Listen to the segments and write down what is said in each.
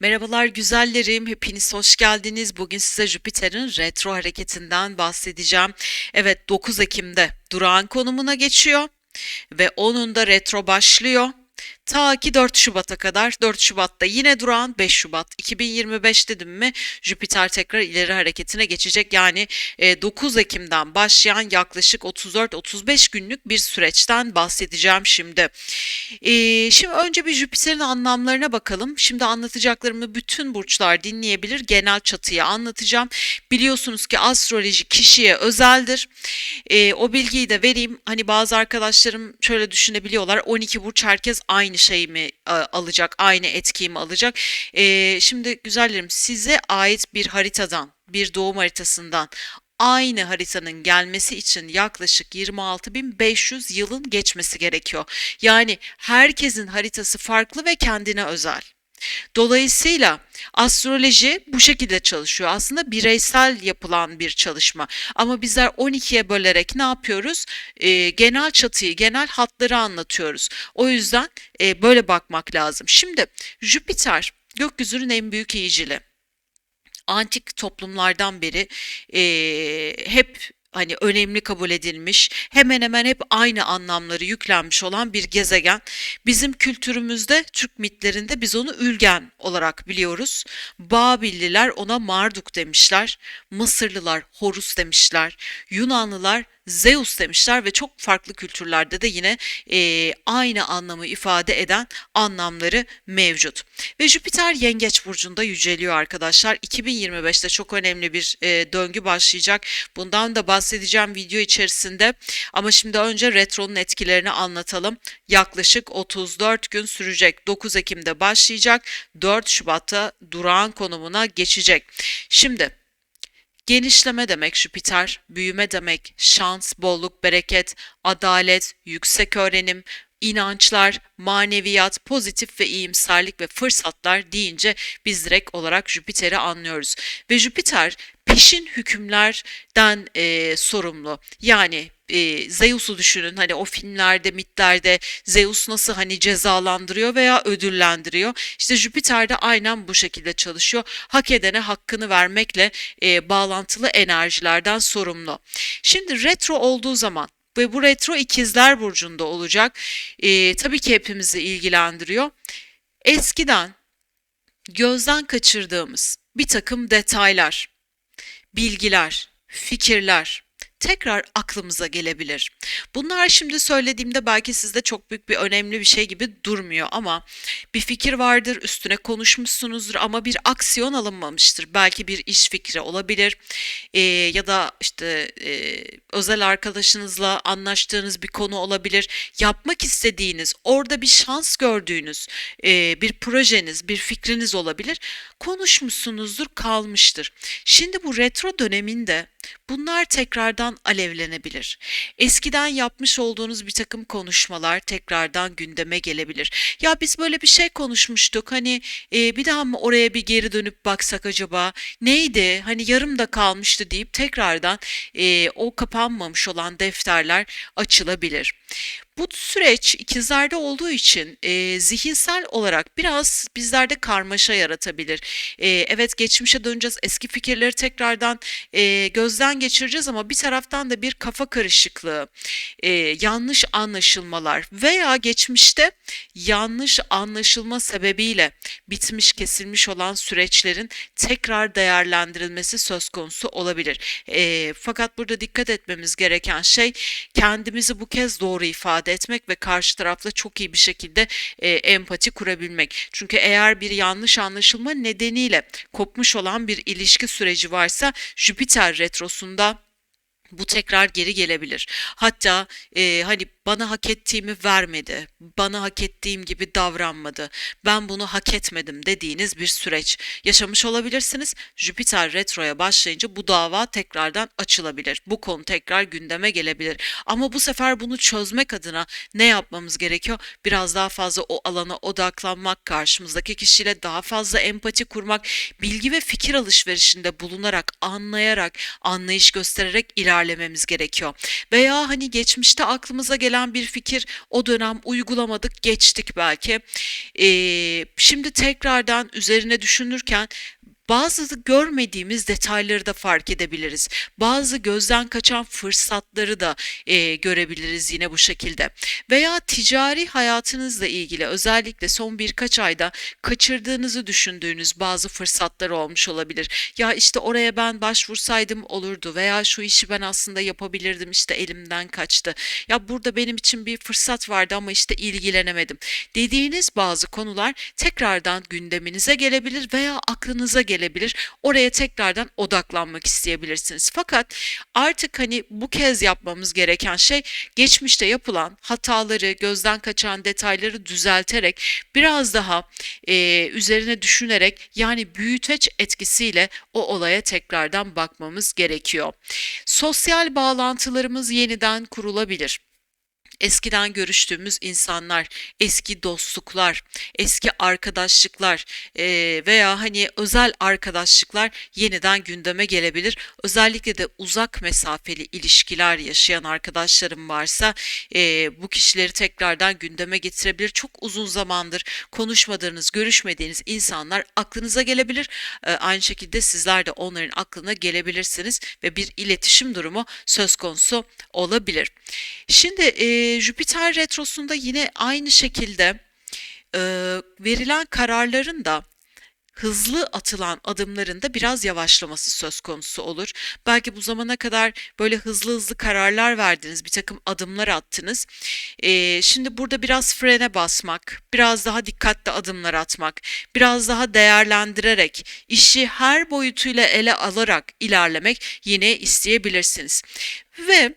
Merhabalar güzellerim, hepiniz hoş geldiniz. Bugün size Jüpiter'in retro hareketinden bahsedeceğim. Evet 9 Ekim'de durağan konumuna geçiyor ve onun da retro başlıyor. Ta ki 4 Şubat'a kadar. 4 Şubat'ta yine durağan 5 Şubat 2025 dedim mi Jüpiter tekrar ileri hareketine geçecek. Yani e, 9 Ekim'den başlayan yaklaşık 34-35 günlük bir süreçten bahsedeceğim şimdi. E, şimdi önce bir Jüpiter'in anlamlarına bakalım. Şimdi anlatacaklarımı bütün burçlar dinleyebilir. Genel çatıyı anlatacağım. Biliyorsunuz ki astroloji kişiye özeldir. E, o bilgiyi de vereyim. Hani bazı arkadaşlarım şöyle düşünebiliyorlar. 12 burç herkes aynı şey mi alacak, aynı etkiyi mi alacak? E, şimdi güzellerim size ait bir haritadan, bir doğum haritasından aynı haritanın gelmesi için yaklaşık 26.500 yılın geçmesi gerekiyor. Yani herkesin haritası farklı ve kendine özel. Dolayısıyla astroloji bu şekilde çalışıyor. Aslında bireysel yapılan bir çalışma. Ama bizler 12'ye bölerek ne yapıyoruz? Ee, genel çatıyı, genel hatları anlatıyoruz. O yüzden e, böyle bakmak lazım. Şimdi Jüpiter gökyüzünün en büyük iyicili antik toplumlardan beri e, hep hani önemli kabul edilmiş, hemen hemen hep aynı anlamları yüklenmiş olan bir gezegen. Bizim kültürümüzde, Türk mitlerinde biz onu Ülgen olarak biliyoruz. Babilliler ona Marduk demişler, Mısırlılar Horus demişler, Yunanlılar Zeus demişler ve çok farklı kültürlerde de yine e, aynı anlamı ifade eden anlamları mevcut. Ve Jüpiter Yengeç burcunda yüceliyor arkadaşlar. 2025'te çok önemli bir e, döngü başlayacak. Bundan da bahsedeceğim video içerisinde. Ama şimdi önce retronun etkilerini anlatalım. Yaklaşık 34 gün sürecek. 9 Ekim'de başlayacak. 4 Şubat'ta durağan konumuna geçecek. Şimdi Genişleme demek Jüpiter, büyüme demek, şans, bolluk, bereket, adalet, yüksek öğrenim, inançlar, maneviyat, pozitif ve iyimserlik ve fırsatlar deyince biz direkt olarak Jüpiter'i anlıyoruz. Ve Jüpiter peşin hükümlerden e, sorumlu. Yani e, Zeus'u düşünün hani o filmlerde mitlerde Zeus nasıl hani cezalandırıyor veya ödüllendiriyor. İşte Jüpiter de aynen bu şekilde çalışıyor. Hak edene hakkını vermekle e, bağlantılı enerjilerden sorumlu. Şimdi retro olduğu zaman ve bu retro ikizler burcunda olacak. E, tabii ki hepimizi ilgilendiriyor. Eskiden gözden kaçırdığımız bir takım detaylar, bilgiler, fikirler, tekrar aklımıza gelebilir. Bunlar şimdi söylediğimde belki sizde çok büyük bir önemli bir şey gibi durmuyor ama bir fikir vardır, üstüne konuşmuşsunuzdur ama bir aksiyon alınmamıştır. Belki bir iş fikri olabilir e, ya da işte e, özel arkadaşınızla anlaştığınız bir konu olabilir. Yapmak istediğiniz, orada bir şans gördüğünüz e, bir projeniz, bir fikriniz olabilir. Konuşmuşsunuzdur, kalmıştır. Şimdi bu retro döneminde Bunlar tekrardan alevlenebilir. Eskiden yapmış olduğunuz bir takım konuşmalar tekrardan gündeme gelebilir. Ya biz böyle bir şey konuşmuştuk. Hani e, bir daha mı oraya bir geri dönüp baksak acaba? Neydi? Hani yarım da kalmıştı deyip tekrardan e, o kapanmamış olan defterler açılabilir. Bu süreç ikizlerde olduğu için e, zihinsel olarak biraz bizlerde karmaşa yaratabilir. E, evet geçmişe döneceğiz, eski fikirleri tekrardan e, gözden geçireceğiz ama bir taraftan da bir kafa karışıklığı, e, yanlış anlaşılmalar veya geçmişte yanlış anlaşılma sebebiyle bitmiş kesilmiş olan süreçlerin tekrar değerlendirilmesi söz konusu olabilir. E, fakat burada dikkat etmemiz gereken şey kendimizi bu kez doğru ifade ifade etmek ve karşı tarafla çok iyi bir şekilde e, empati kurabilmek. Çünkü eğer bir yanlış anlaşılma nedeniyle kopmuş olan bir ilişki süreci varsa Jüpiter retrosunda bu tekrar geri gelebilir. Hatta e, hani bana hak ettiğimi vermedi, bana hak ettiğim gibi davranmadı, ben bunu hak etmedim dediğiniz bir süreç yaşamış olabilirsiniz. Jüpiter retroya başlayınca bu dava tekrardan açılabilir. Bu konu tekrar gündeme gelebilir. Ama bu sefer bunu çözmek adına ne yapmamız gerekiyor? Biraz daha fazla o alana odaklanmak, karşımızdaki kişiyle daha fazla empati kurmak, bilgi ve fikir alışverişinde bulunarak, anlayarak, anlayış göstererek ilerlememiz gerekiyor. Veya hani geçmişte aklımıza gelen gelen bir fikir o dönem uygulamadık geçtik belki. Ee, şimdi tekrardan üzerine düşünürken bazı görmediğimiz detayları da fark edebiliriz. Bazı gözden kaçan fırsatları da e, görebiliriz yine bu şekilde. Veya ticari hayatınızla ilgili özellikle son birkaç ayda kaçırdığınızı düşündüğünüz bazı fırsatlar olmuş olabilir. Ya işte oraya ben başvursaydım olurdu veya şu işi ben aslında yapabilirdim işte elimden kaçtı. Ya burada benim için bir fırsat vardı ama işte ilgilenemedim. Dediğiniz bazı konular tekrardan gündeminize gelebilir veya aklınıza gelebilir gelebilir. Oraya tekrardan odaklanmak isteyebilirsiniz. Fakat artık hani bu kez yapmamız gereken şey geçmişte yapılan hataları, gözden kaçan detayları düzelterek biraz daha e, üzerine düşünerek yani büyüteç etkisiyle o olaya tekrardan bakmamız gerekiyor. Sosyal bağlantılarımız yeniden kurulabilir eskiden görüştüğümüz insanlar, eski dostluklar, eski arkadaşlıklar e, veya hani özel arkadaşlıklar yeniden gündeme gelebilir. Özellikle de uzak mesafeli ilişkiler yaşayan arkadaşlarım varsa e, bu kişileri tekrardan gündeme getirebilir. Çok uzun zamandır konuşmadığınız, görüşmediğiniz insanlar aklınıza gelebilir. E, aynı şekilde sizler de onların aklına gelebilirsiniz ve bir iletişim durumu söz konusu olabilir. Şimdi e, Jüpiter retrosunda yine aynı şekilde e, verilen kararların da hızlı atılan adımların da biraz yavaşlaması söz konusu olur. Belki bu zamana kadar böyle hızlı hızlı kararlar verdiniz, bir takım adımlar attınız. Ee, şimdi burada biraz frene basmak, biraz daha dikkatli adımlar atmak, biraz daha değerlendirerek, işi her boyutuyla ele alarak ilerlemek yine isteyebilirsiniz. Ve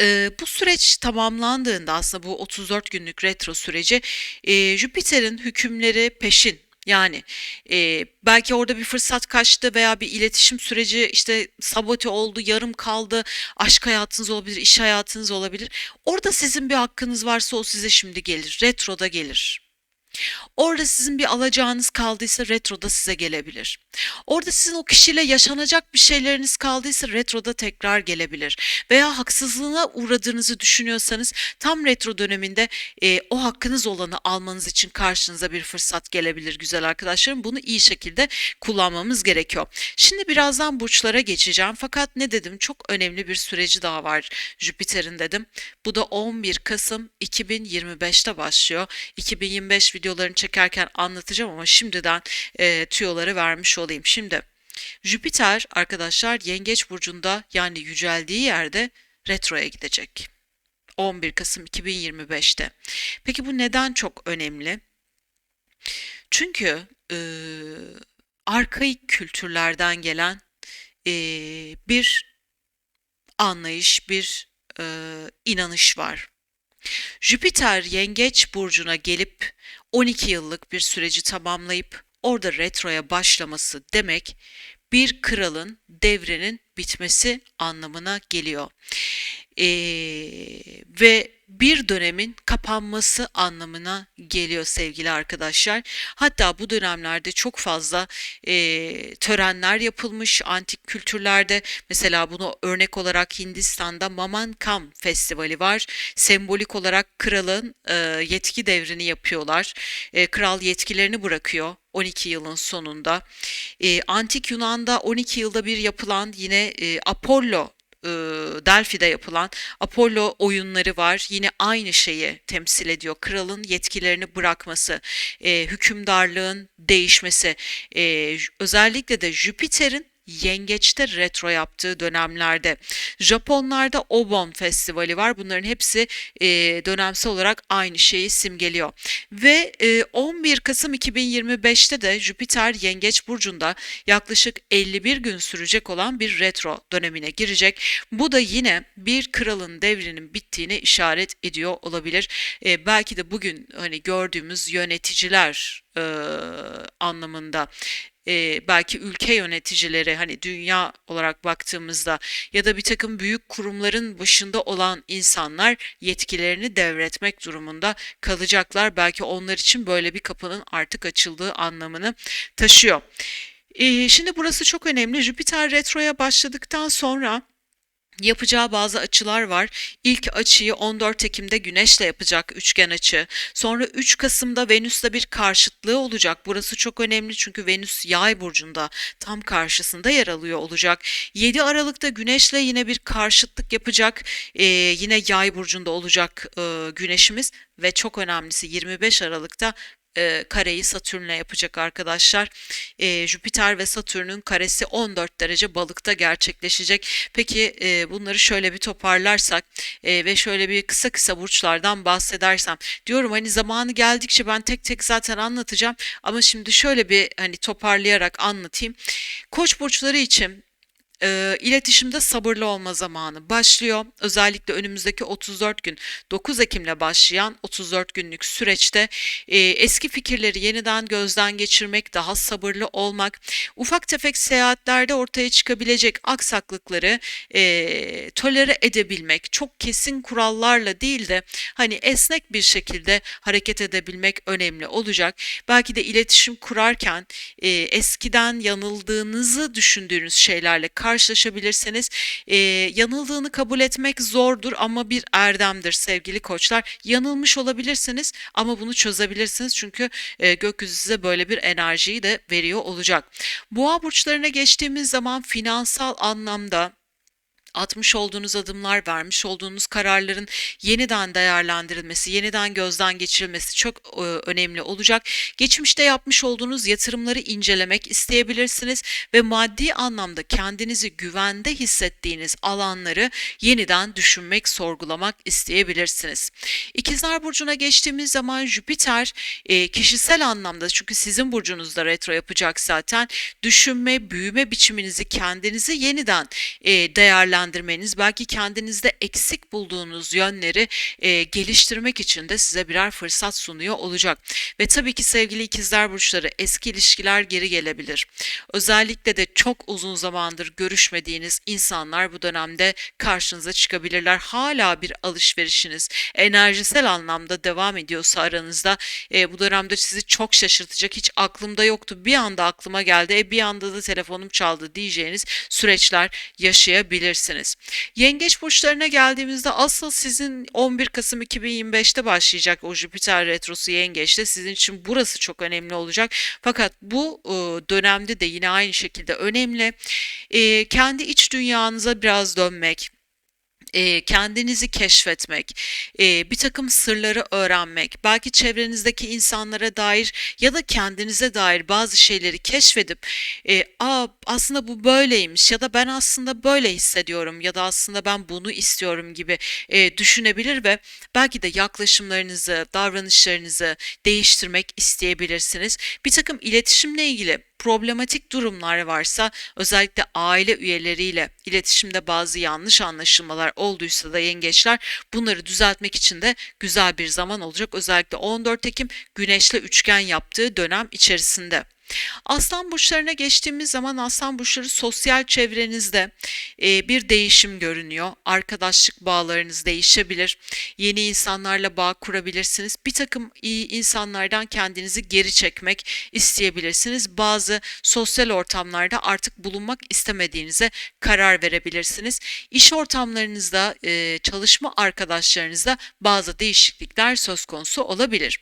e, bu süreç tamamlandığında aslında bu 34 günlük retro süreci e, Jüpiter'in hükümleri peşin yani e, belki orada bir fırsat kaçtı veya bir iletişim süreci işte sabote oldu, yarım kaldı, aşk hayatınız olabilir, iş hayatınız olabilir. Orada sizin bir hakkınız varsa o size şimdi gelir, retroda gelir. Orada sizin bir alacağınız kaldıysa retroda size gelebilir. Orada sizin o kişiyle yaşanacak bir şeyleriniz kaldıysa retroda tekrar gelebilir. Veya haksızlığına uğradığınızı düşünüyorsanız tam retro döneminde e, o hakkınız olanı almanız için karşınıza bir fırsat gelebilir güzel arkadaşlarım. Bunu iyi şekilde kullanmamız gerekiyor. Şimdi birazdan burçlara geçeceğim fakat ne dedim çok önemli bir süreci daha var Jüpiter'in dedim. Bu da 11 Kasım 2025'te başlıyor. 2025 videolarını çekerken anlatacağım ama şimdiden e, tüyoları vermiş olayım. Şimdi Jüpiter arkadaşlar Yengeç burcunda yani yüceldiği yerde retroya gidecek. 11 Kasım 2025'te. Peki bu neden çok önemli? Çünkü e, arkaik kültürlerden gelen e, bir anlayış, bir e, inanış var. Jüpiter Yengeç burcuna gelip 12 yıllık bir süreci tamamlayıp orada retroya başlaması demek bir kralın devrenin bitmesi anlamına geliyor. Ee, ve bir dönemin kapanması anlamına geliyor sevgili arkadaşlar. Hatta bu dönemlerde çok fazla e, törenler yapılmış antik kültürlerde. Mesela bunu örnek olarak Hindistan'da Maman Kam Festivali var. Sembolik olarak kralın e, yetki devrini yapıyorlar. E, kral yetkilerini bırakıyor 12 yılın sonunda. E, Antik Yunan'da 12 yılda bir yapılan yine e, Apollo e, Delphi'de yapılan Apollo oyunları var. Yine aynı şeyi temsil ediyor. Kralın yetkilerini bırakması, hükümdarlığın değişmesi, özellikle de Jüpiter'in yengeçte retro yaptığı dönemlerde. Japonlarda Obon Festivali var. Bunların hepsi e, dönemsel olarak aynı şeyi simgeliyor. Ve e, 11 Kasım 2025'te de Jüpiter Yengeç Burcu'nda yaklaşık 51 gün sürecek olan bir retro dönemine girecek. Bu da yine bir kralın devrinin bittiğine işaret ediyor olabilir. E, belki de bugün hani gördüğümüz yöneticiler e, anlamında e, belki ülke yöneticileri hani dünya olarak baktığımızda ya da bir takım büyük kurumların başında olan insanlar yetkilerini devretmek durumunda kalacaklar. Belki onlar için böyle bir kapının artık açıldığı anlamını taşıyor. E, şimdi burası çok önemli. Jüpiter retroya başladıktan sonra Yapacağı bazı açılar var. İlk açıyı 14 Ekim'de Güneş'le yapacak üçgen açı. Sonra 3 Kasım'da Venüs'le bir karşıtlığı olacak. Burası çok önemli çünkü Venüs Yay burcunda tam karşısında yer alıyor olacak. 7 Aralık'ta Güneş'le yine bir karşıtlık yapacak. Ee, yine Yay burcunda olacak e, Güneş'imiz ve çok önemlisi 25 Aralık'ta e, kareyi Satürn'le yapacak arkadaşlar. E, Jüpiter ve Satürn'ün karesi 14 derece balıkta gerçekleşecek. Peki e, bunları şöyle bir toparlarsak e, ve şöyle bir kısa kısa burçlardan bahsedersem diyorum hani zamanı geldikçe ben tek tek zaten anlatacağım ama şimdi şöyle bir hani toparlayarak anlatayım. Koç burçları için e, iletişimde sabırlı olma zamanı başlıyor. Özellikle önümüzdeki 34 gün 9 Ekim'le başlayan 34 günlük süreçte e, eski fikirleri yeniden gözden geçirmek, daha sabırlı olmak, ufak tefek seyahatlerde ortaya çıkabilecek aksaklıkları e, tolere edebilmek, çok kesin kurallarla değil de hani esnek bir şekilde hareket edebilmek önemli olacak. Belki de iletişim kurarken e, eskiden yanıldığınızı düşündüğünüz şeylerle karşılaşabilirsiniz. E, yanıldığını kabul etmek zordur ama bir erdemdir sevgili koçlar. Yanılmış olabilirsiniz ama bunu çözebilirsiniz çünkü e, gökyüzü size böyle bir enerjiyi de veriyor olacak. Boğa burçlarına geçtiğimiz zaman finansal anlamda atmış olduğunuz adımlar, vermiş olduğunuz kararların yeniden değerlendirilmesi, yeniden gözden geçirilmesi çok e, önemli olacak. Geçmişte yapmış olduğunuz yatırımları incelemek isteyebilirsiniz ve maddi anlamda kendinizi güvende hissettiğiniz alanları yeniden düşünmek, sorgulamak isteyebilirsiniz. İkizler burcuna geçtiğimiz zaman Jüpiter e, kişisel anlamda çünkü sizin burcunuzda retro yapacak zaten düşünme, büyüme biçiminizi kendinizi yeniden e, değerlendirmek değerlendirmeniz, belki kendinizde eksik bulduğunuz yönleri e, geliştirmek için de size birer fırsat sunuyor olacak. Ve tabii ki sevgili ikizler burçları eski ilişkiler geri gelebilir. Özellikle de çok uzun zamandır görüşmediğiniz insanlar bu dönemde karşınıza çıkabilirler. Hala bir alışverişiniz enerjisel anlamda devam ediyorsa aranızda e, bu dönemde sizi çok şaşırtacak. Hiç aklımda yoktu. Bir anda aklıma geldi. E, bir anda da telefonum çaldı diyeceğiniz süreçler yaşayabilirsiniz yapabilirsiniz. Yengeç burçlarına geldiğimizde asıl sizin 11 Kasım 2025'te başlayacak o Jüpiter retrosu yengeçte sizin için burası çok önemli olacak. Fakat bu e, dönemde de yine aynı şekilde önemli. E, kendi iç dünyanıza biraz dönmek, e, kendinizi keşfetmek, e, bir takım sırları öğrenmek, belki çevrenizdeki insanlara dair ya da kendinize dair bazı şeyleri keşfedip, e, Aa, aslında bu böyleymiş ya da ben aslında böyle hissediyorum ya da aslında ben bunu istiyorum gibi e, düşünebilir ve belki de yaklaşımlarınızı, davranışlarınızı değiştirmek isteyebilirsiniz. Bir takım iletişimle ilgili problematik durumlar varsa özellikle aile üyeleriyle iletişimde bazı yanlış anlaşılmalar olduysa da yengeçler bunları düzeltmek için de güzel bir zaman olacak. Özellikle 14 Ekim güneşle üçgen yaptığı dönem içerisinde. Aslan burçlarına geçtiğimiz zaman aslan burçları sosyal çevrenizde e, bir değişim görünüyor. Arkadaşlık bağlarınız değişebilir. Yeni insanlarla bağ kurabilirsiniz. Bir takım iyi insanlardan kendinizi geri çekmek isteyebilirsiniz. Bazı sosyal ortamlarda artık bulunmak istemediğinize karar verebilirsiniz. İş ortamlarınızda, e, çalışma arkadaşlarınızda bazı değişiklikler söz konusu olabilir.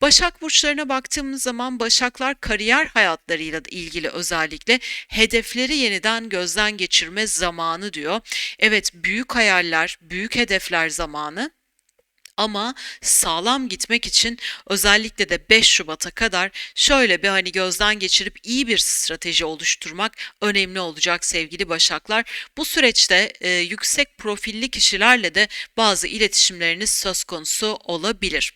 Başak burçlarına baktığımız zaman başaklar kariyer hayatlarıyla ilgili özellikle hedefleri yeniden gözden geçirme zamanı diyor. Evet büyük hayaller, büyük hedefler zamanı ama sağlam gitmek için özellikle de 5 Şubat'a kadar şöyle bir hani gözden geçirip iyi bir strateji oluşturmak önemli olacak sevgili Başaklar. Bu süreçte e, yüksek profilli kişilerle de bazı iletişimleriniz söz konusu olabilir.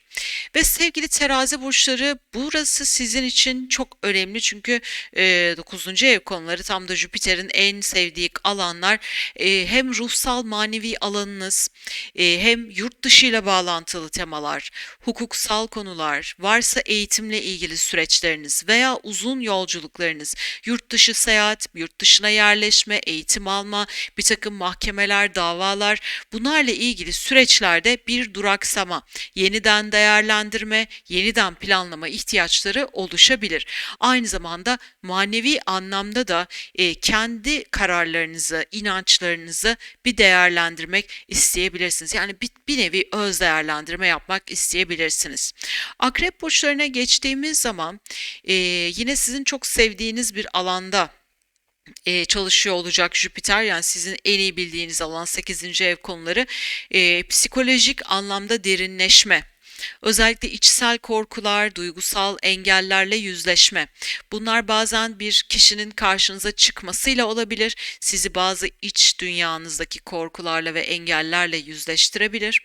Ve sevgili terazi burçları burası sizin için çok önemli çünkü e, 9. ev konuları tam da Jüpiter'in en sevdiği alanlar e, hem ruhsal manevi alanınız e, hem yurt dışı ile bağlantılı temalar, hukuksal konular, varsa eğitimle ilgili süreçleriniz veya uzun yolculuklarınız, yurt dışı seyahat, yurt dışına yerleşme, eğitim alma, bir takım mahkemeler, davalar bunlarla ilgili süreçlerde bir duraksama, yeniden de değerlendirme, yeniden planlama ihtiyaçları oluşabilir. Aynı zamanda manevi anlamda da e, kendi kararlarınızı, inançlarınızı bir değerlendirmek isteyebilirsiniz. Yani bir, bir nevi öz değerlendirme yapmak isteyebilirsiniz. Akrep burçlarına geçtiğimiz zaman e, yine sizin çok sevdiğiniz bir alanda e, çalışıyor olacak Jüpiter yani sizin en iyi bildiğiniz alan 8. ev konuları e, psikolojik anlamda derinleşme Özellikle içsel korkular, duygusal engellerle yüzleşme. Bunlar bazen bir kişinin karşınıza çıkmasıyla olabilir. Sizi bazı iç dünyanızdaki korkularla ve engellerle yüzleştirebilir.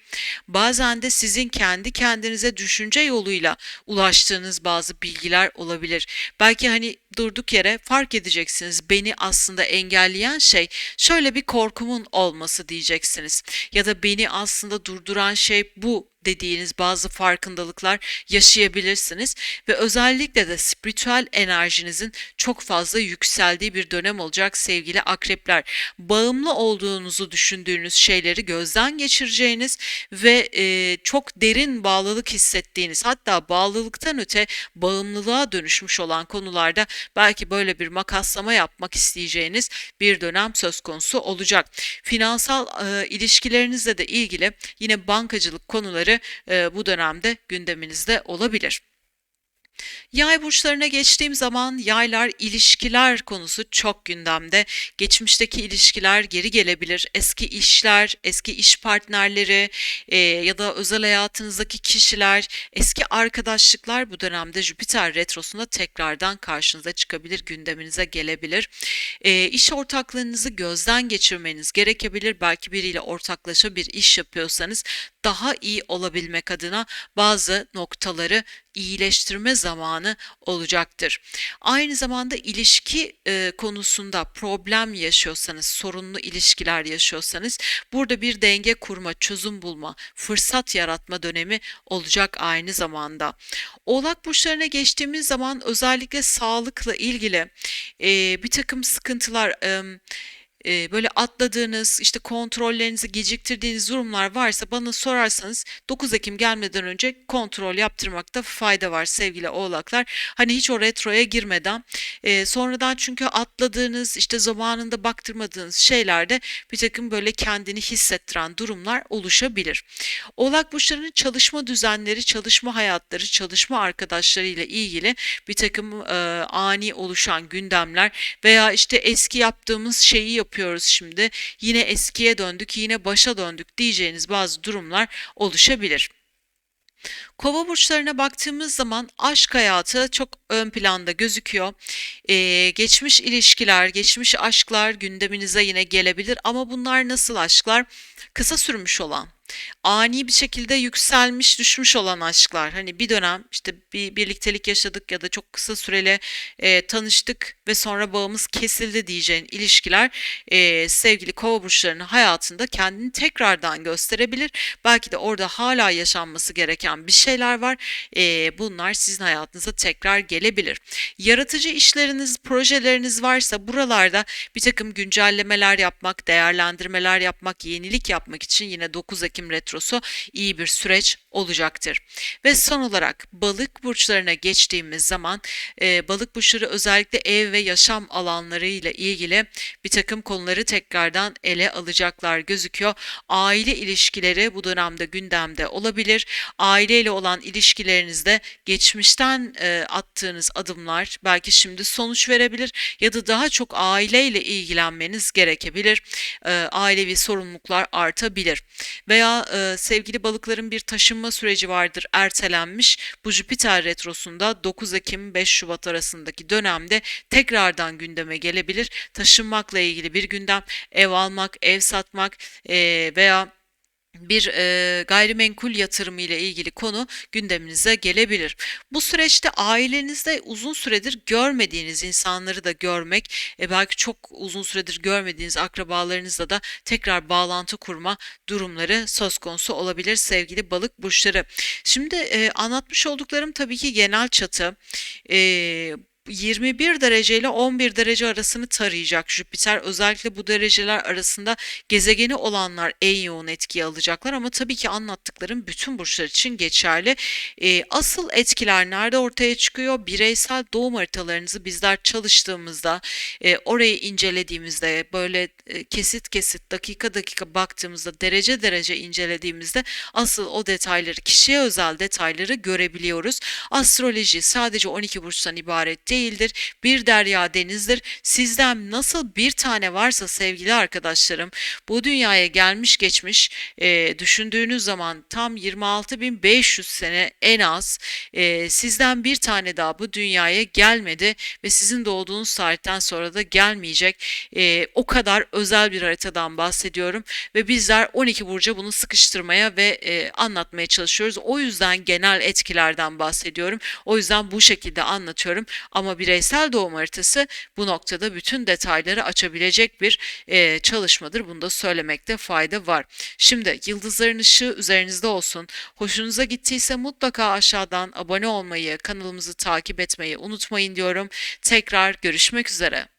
Bazen de sizin kendi kendinize düşünce yoluyla ulaştığınız bazı bilgiler olabilir. Belki hani durduk yere fark edeceksiniz beni aslında engelleyen şey şöyle bir korkumun olması diyeceksiniz. Ya da beni aslında durduran şey bu dediğiniz bazı farkındalıklar yaşayabilirsiniz ve özellikle de spiritüel enerjinizin çok fazla yükseldiği bir dönem olacak sevgili akrepler. Bağımlı olduğunuzu düşündüğünüz şeyleri gözden geçireceğiniz ve e, çok derin bağlılık hissettiğiniz hatta bağlılıktan öte bağımlılığa dönüşmüş olan konularda belki böyle bir makaslama yapmak isteyeceğiniz bir dönem söz konusu olacak. Finansal e, ilişkilerinizle de ilgili yine bankacılık konuları e, bu dönemde gündeminizde olabilir. Yay burçlarına geçtiğim zaman yaylar ilişkiler konusu çok gündemde. Geçmişteki ilişkiler geri gelebilir. Eski işler, eski iş partnerleri e, ya da özel hayatınızdaki kişiler, eski arkadaşlıklar bu dönemde Jüpiter retrosunda tekrardan karşınıza çıkabilir, gündeminize gelebilir. E, iş ortaklığınızı gözden geçirmeniz gerekebilir. Belki biriyle ortaklaşa bir iş yapıyorsanız daha iyi olabilmek adına bazı noktaları iyileştirme zamanı olacaktır. Aynı zamanda ilişki e, konusunda problem yaşıyorsanız, sorunlu ilişkiler yaşıyorsanız burada bir denge kurma, çözüm bulma, fırsat yaratma dönemi olacak aynı zamanda. Oğlak burçlarına geçtiğimiz zaman özellikle sağlıkla ilgili e, bir takım sıkıntılar, e, e, böyle atladığınız, işte kontrollerinizi geciktirdiğiniz durumlar varsa bana sorarsanız 9 Ekim gelmeden önce kontrol yaptırmakta fayda var sevgili oğlaklar. Hani hiç o retroya girmeden e, sonradan çünkü atladığınız işte zamanında baktırmadığınız şeylerde bir takım böyle kendini hissettiren durumlar oluşabilir. Oğlak burçlarının çalışma düzenleri, çalışma hayatları, çalışma arkadaşlarıyla ilgili bir takım e, ani oluşan gündemler veya işte eski yaptığımız şeyi yapıyoruz yapıyoruz şimdi. Yine eskiye döndük, yine başa döndük diyeceğiniz bazı durumlar oluşabilir. Kova burçlarına baktığımız zaman aşk hayatı çok ön planda gözüküyor. Ee, geçmiş ilişkiler, geçmiş aşklar gündeminize yine gelebilir ama bunlar nasıl aşklar? Kısa sürmüş olan, ani bir şekilde yükselmiş düşmüş olan aşklar hani bir dönem işte bir birliktelik yaşadık ya da çok kısa süreli e, tanıştık ve sonra bağımız kesildi diyeceğin ilişkiler e, sevgili kova burçlarının hayatında kendini tekrardan gösterebilir. Belki de orada hala yaşanması gereken bir şeyler var. E, bunlar sizin hayatınıza tekrar gelebilir. Yaratıcı işleriniz, projeleriniz varsa buralarda bir takım güncellemeler yapmak, değerlendirmeler yapmak, yenilik yapmak için yine 9 Ekim retrosu iyi bir süreç olacaktır. Ve son olarak balık burçlarına geçtiğimiz zaman e, balık burçları özellikle ev ve yaşam alanları ile ilgili bir takım konuları tekrardan ele alacaklar gözüküyor. Aile ilişkileri bu dönemde gündemde olabilir. Aileyle olan ilişkilerinizde geçmişten e, attığınız adımlar belki şimdi sonuç verebilir ya da daha çok aileyle ilgilenmeniz gerekebilir. E, ailevi sorumluluklar artabilir. Veya e, sevgili balıkların bir taşınma süreci vardır ertelenmiş. Bu Jüpiter retrosunda 9 Ekim 5 Şubat arasındaki dönemde tekrardan gündeme gelebilir. Taşınmakla ilgili bir gündem, ev almak, ev satmak e, veya bir e, gayrimenkul yatırımı ile ilgili konu gündeminize gelebilir. Bu süreçte ailenizde uzun süredir görmediğiniz insanları da görmek, e, belki çok uzun süredir görmediğiniz akrabalarınızla da tekrar bağlantı kurma durumları söz konusu olabilir sevgili balık burçları. Şimdi e, anlatmış olduklarım tabii ki genel çatı. E, 21 derece ile 11 derece arasını tarayacak Jüpiter. Özellikle bu dereceler arasında gezegeni olanlar en yoğun etkiyi alacaklar ama tabii ki anlattıklarım bütün burçlar için geçerli. Ee, asıl etkiler nerede ortaya çıkıyor? Bireysel doğum haritalarınızı bizler çalıştığımızda, e, orayı incelediğimizde, böyle e, kesit kesit, dakika dakika baktığımızda, derece derece incelediğimizde asıl o detayları, kişiye özel detayları görebiliyoruz. Astroloji sadece 12 burçtan ibaret değildir. Bir derya denizdir. Sizden nasıl bir tane varsa sevgili arkadaşlarım, bu dünyaya gelmiş geçmiş e, düşündüğünüz zaman tam 26.500 sene en az e, sizden bir tane daha bu dünyaya gelmedi ve sizin doğduğunuz tarihten sonra da gelmeyecek. E, o kadar özel bir haritadan bahsediyorum ve bizler 12 burca bunu sıkıştırmaya ve e, anlatmaya çalışıyoruz. O yüzden genel etkilerden bahsediyorum. O yüzden bu şekilde anlatıyorum ama bireysel doğum haritası bu noktada bütün detayları açabilecek bir e, çalışmadır. Bunu da söylemekte fayda var. Şimdi yıldızların ışığı üzerinizde olsun. Hoşunuza gittiyse mutlaka aşağıdan abone olmayı, kanalımızı takip etmeyi unutmayın diyorum. Tekrar görüşmek üzere.